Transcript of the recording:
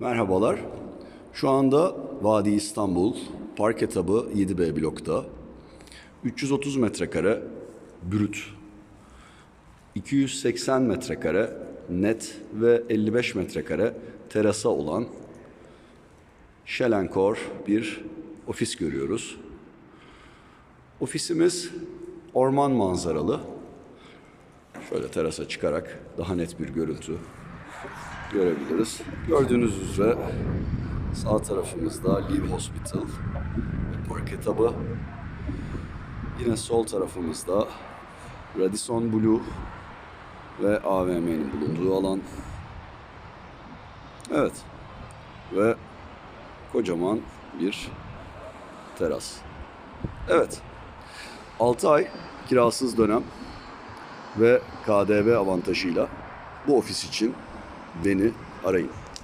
Merhabalar. Şu anda Vadi İstanbul, Park etabı 7B blokta. 330 metrekare brüt, 280 metrekare net ve 55 metrekare terasa olan Şelenkor bir ofis görüyoruz. Ofisimiz orman manzaralı. Şöyle terasa çıkarak daha net bir görüntü görebiliriz. Gördüğünüz üzere sağ tarafımızda Live Hospital park etabı. Yine sol tarafımızda Radisson Blue ve AVM'nin bulunduğu alan. Evet. Ve kocaman bir teras. Evet. 6 ay kirasız dönem ve KDV avantajıyla bu ofis için beni arayın.